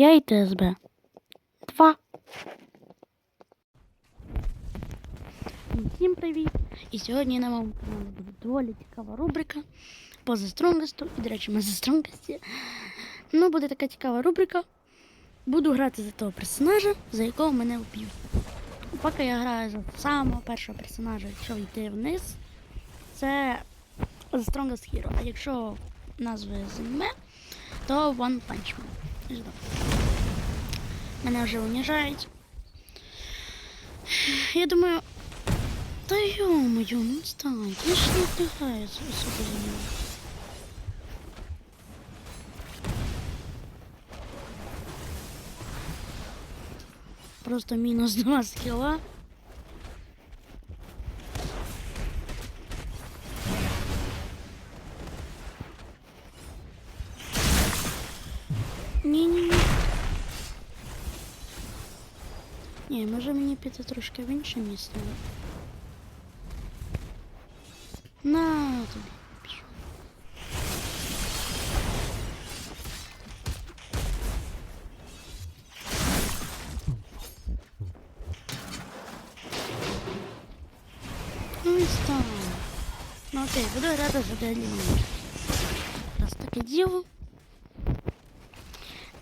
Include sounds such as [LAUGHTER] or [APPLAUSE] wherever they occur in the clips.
Я і ТСБ. Два. Всім привіт! І сьогодні на моєму каналі буде доволі цікава рубрика по Strongest. І, до речі, ми Strongest. Ну, буде така цікава рубрика. Буду грати за того персонажа, за якого мене вб'ють. Поки я граю за самого першого персонажа, якщо йти вниз, це The Strongest Hero. А якщо назви з аніме, то One Punch Man. Жду. Мене вже уніжають. Я думаю, та ё-моё, ну стань, я ж не вдягаю особо за нього. Просто мінус два скіла. Ні, може мені піти трошки в інше місце. На тобі. пішов. Ну і став. Ну окей, буду грати за Делінію. Раз таке діло.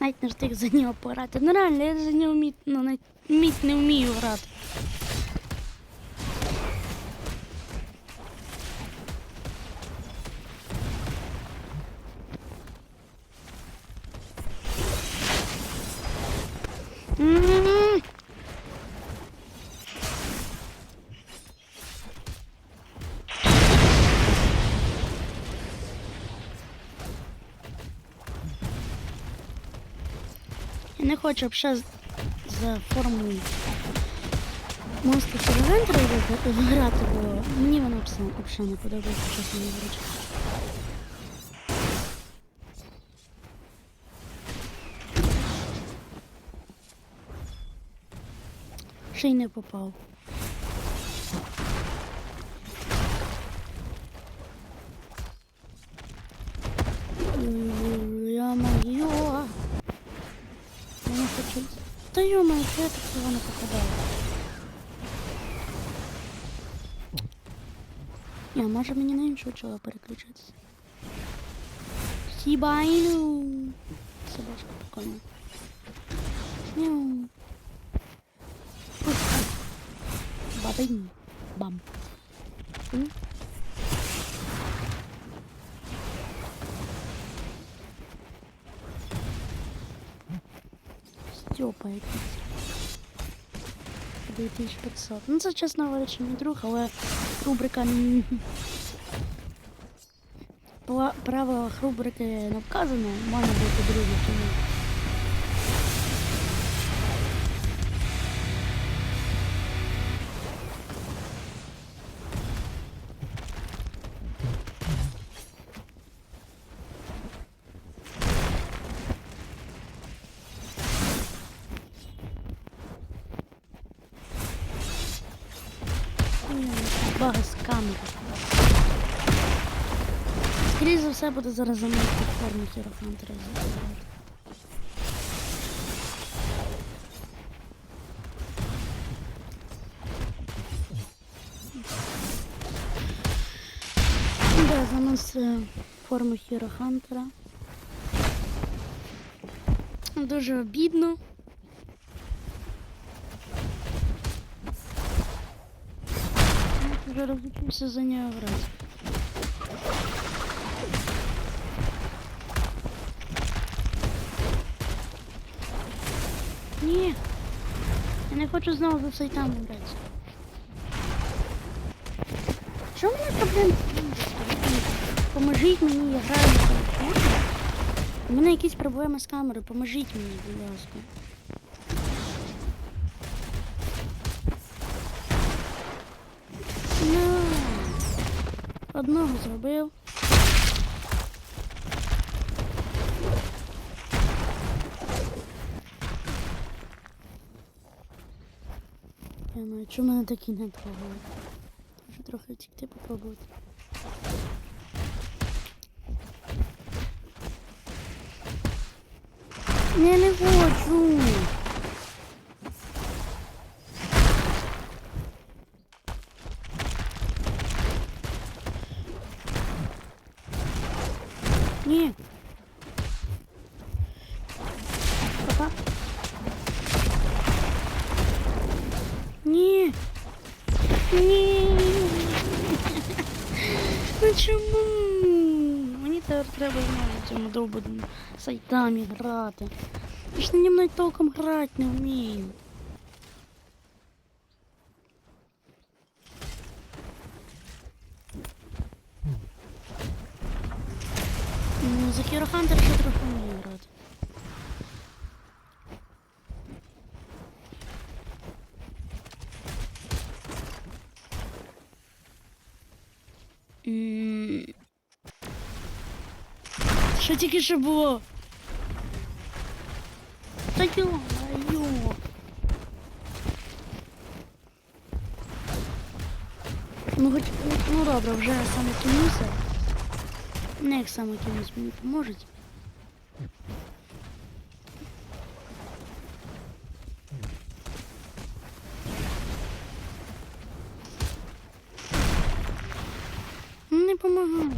Навіть не встиг за нього пограти. Ну реально, я за нього міт, ну, навіть міт не вмію грати. Не хочу ще за форму Монстр Хіровентера грати, бо мені воно взагалі не подобається, чесно говорячи. Ще й не попав. може мені на іншого чого переключитися? Сібайну. Собачка прикольна. Мяу. Пух. Бабинь. Бам. М. Степа якийсь. 2500. Ну, це, чесно говорячи, мій друг, але рубрика Правила рубрики не вказано, має бути друзі Скоріше за все буде зараз замовити форму Хірофантера. Да, занос е, форму Хіро-Хантера. Дуже обідно. Я вже за нього грати. Ні. Я не хочу знову за цей там грати. Що в мене проблем? Поможіть мені, я граю на телефоні. У мене якісь проблеми з камерою, поможіть мені, будь ласка. Ну, одного зробив. Я знаю, чому мене такі не трогали. Може трохи втікти попробувати. Не, не хочу. Ні. Папа. Ні. Ні. Ну чому? Мені тепер треба знову в цьому довбаному сайтамі грати. Я ж на мною толком грати не вмію. Ну, за Hero Hunter ще трохи Що тільки що було? Та йо-моє. Ну хоч, ну добре, вже саме кінуся. Не як саме кінусь мені поможуть. Не помагаю.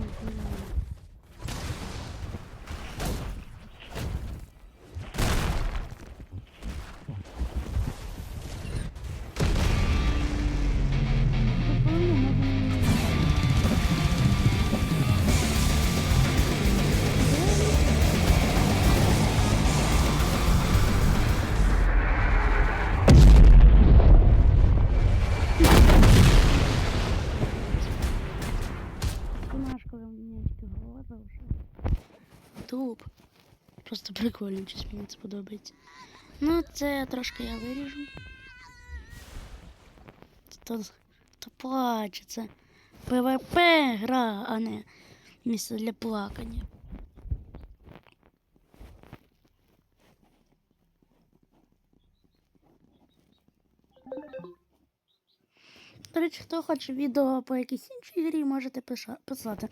Голова вже. Туб. Просто прикольно, щось мені це подобається. Ну, це трошки я виріжу. То, то плаче, це ПВП гра, а не місце для плакання. До речі, хто хоче відео по якійсь іншій грі, можете писати.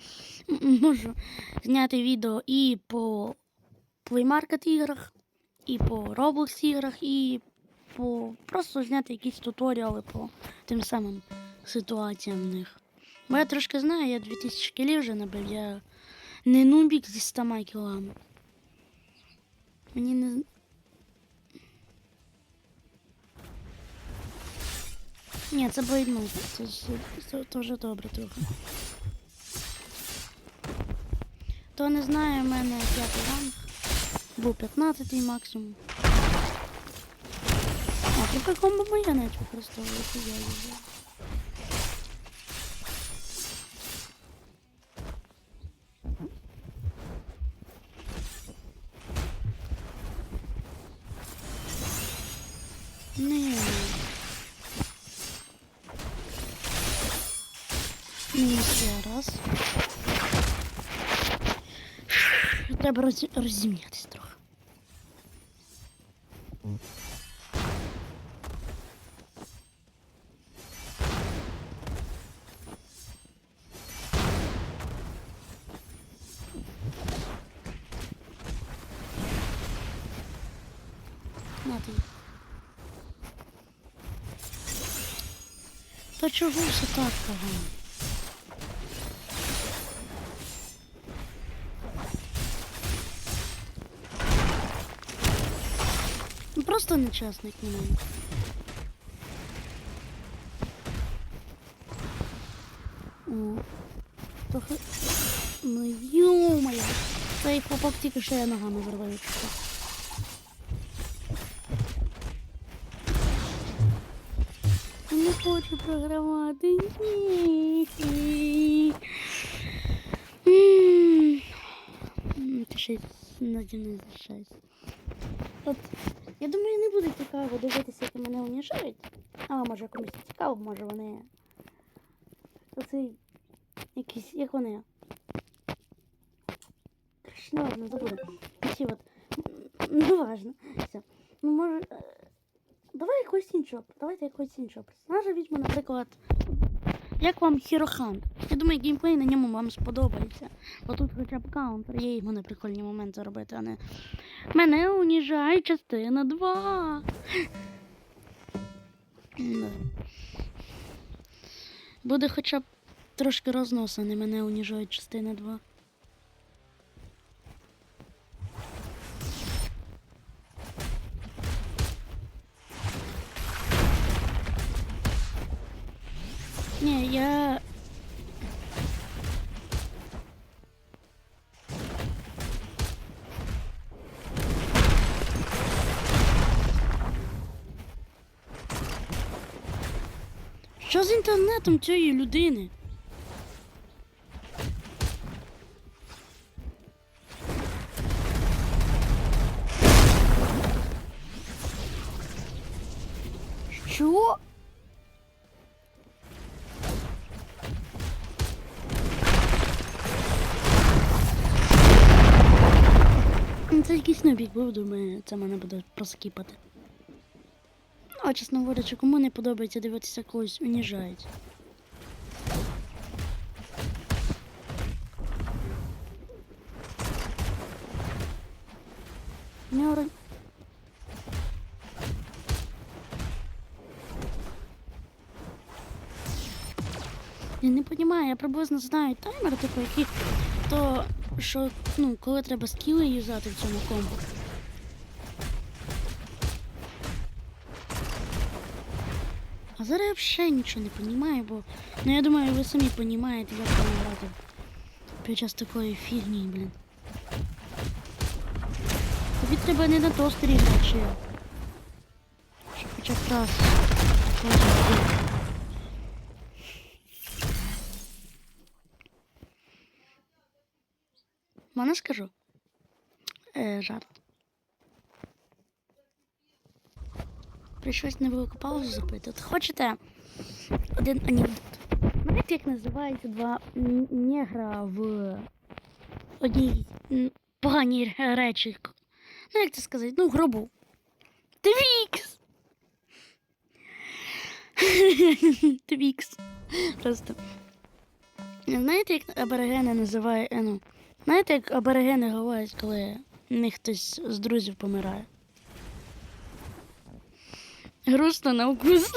Можу зняти відео і по Play Market іграх, і по Roblox іграх, і по просто зняти якісь туторіали по тим самим ситуаціям в них. Бо я трошки знаю, я 2000 кілів вже набив, я не нубік зі 100 кілами. Мені не. Ні, це бойнув. Це, це, вже добре трохи. То не знаю, в мене п'ятий ранг. Був 15 максимум. А тільки комбо моя навіть використовується, я її. Роз... розім'ятись трохи. На ти. Та чого все так погано? Просто на мене. О, трохи... Ну ё-моё! Цей хлопок тільки що я ногами що. Не хочу програвати. Ти ще наді не залишайся. От, думаю, не буде цікаво дивитися, як мене уніжають. А може комусь цікаво, може вони. Оцей якісь, як вони. Не ладно, забуду. Ці от. Ну важно. Все. Ну може. е, Давай якось іншого. Давайте якось іншого персонажа візьму, наприклад. Як вам Хірохан? Я думаю, геймплей на ньому вам сподобається. Бо тут хоча б каунтер, є його на прикольні моменти робити, а не. Мене уніжає частина 2. Буде хоча б трошки розносу, не мене уніжають частина 2. Інтернетом цієї людини? Що? Ну, Це якийсь набіг був, думаю, це мене буде проскіпати. А чесно говорячи, кому не подобається дивитися когось уніжають. Мёры. Я не розумію, я приблизно знаю таймер такий, який то що, ну, коли треба скіли юзати в цьому комбо. А зараз я взагалі нічого не розумію, бо ну я думаю, ви самі розумієте, як там грати під час такої фігні, блін. Треба не на тостері грати, чи? Щоб хоча б раз. Можна скажу? Е, жарт. Прийшлось невелику паузу зробити. От хочете один анекдот? Знаєте, як називаються два негра в одній поганій речі? Ну, як це сказати? Ну, гробу. Твікс! [LAUGHS] Твікс. Просто. Знаєте, як аборигени називають, е, ну, знаєте, як аборигени говорять, коли в них хтось з друзів помирає? Грустно на вкус.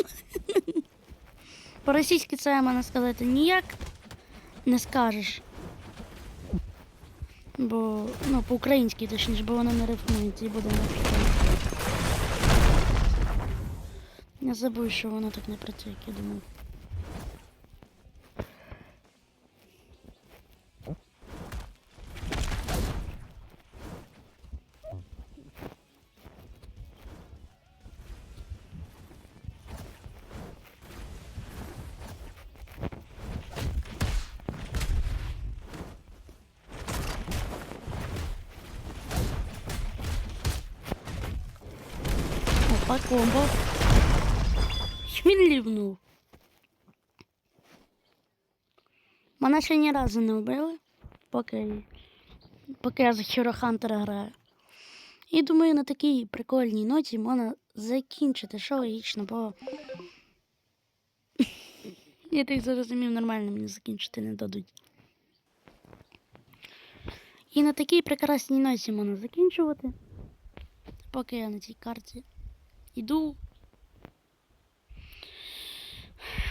[LAUGHS] По-російськи це можна сказати ніяк не скажеш. Бо, ну, по-українськи точніше, бо воно не рифмується і буде не Я забув, що воно так не працює, як я думав. Опа, комбо. Він лівнув. Мене ще ні разу не вбили, поки, поки я за Хіро граю. І думаю, на такій прикольній ноті можна закінчити, що логічно, бо [LAUGHS] я так зрозумів, нормально мені закінчити не дадуть. І на такій прекрасній ноті можна закінчувати. Поки я на цій карті йду.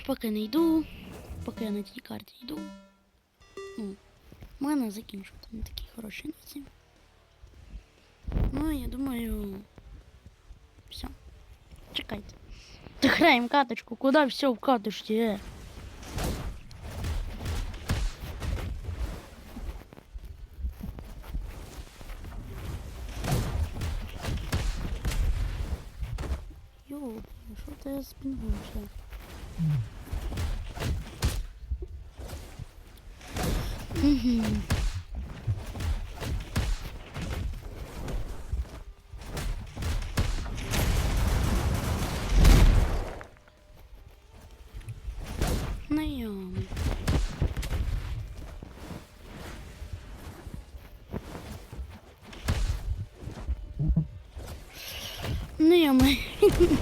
Поки не йду, поки я на цій карті йду. Ну, можна закінчувати на такие хорошие ноти. Ну, я думаю. Все. Чекайте. Граємо каточку. Куда все в каточці? Е? Йо, що ти спінгуєш? Угу. Знайомий. Знайомий.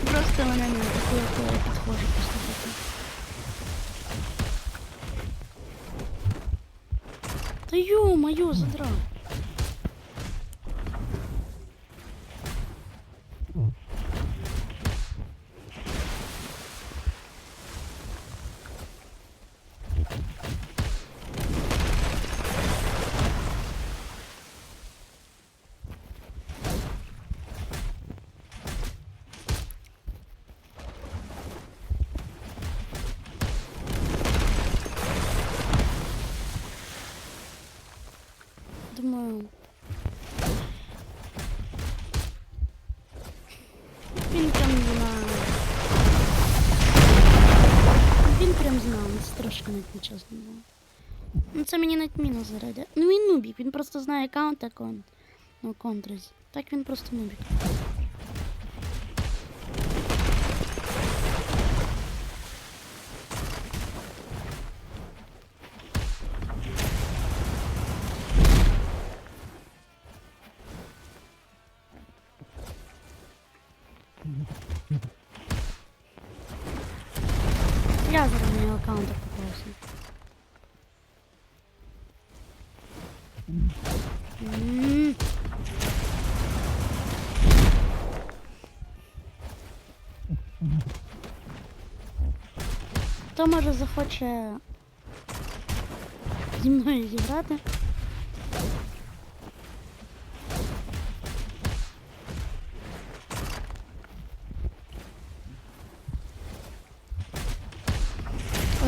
Просто мене не атакує, коли я підходжу послухати. Та йо-моє. Думаю. Він прям знає. Він прям знав, трошки навіть нечесно було. Ну це мені навіть мінус заради. Ну він нубік, він просто знає аккаунт аккаунт. Ну, контрис. Так він просто нубік. Я зараз його аккаунтах попався. Хто може захоче зі мною зіграти?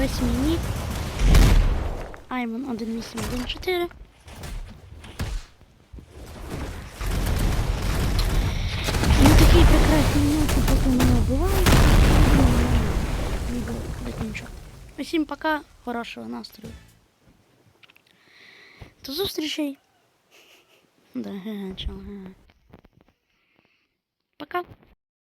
Ось мій нік. Аймон 1814. Ну такий прекрасний ночі, поки мене вбивають. Не було так нічого. Усім пока, хорошого настрою. До зустрічей. Да, га, чао, га. Пока.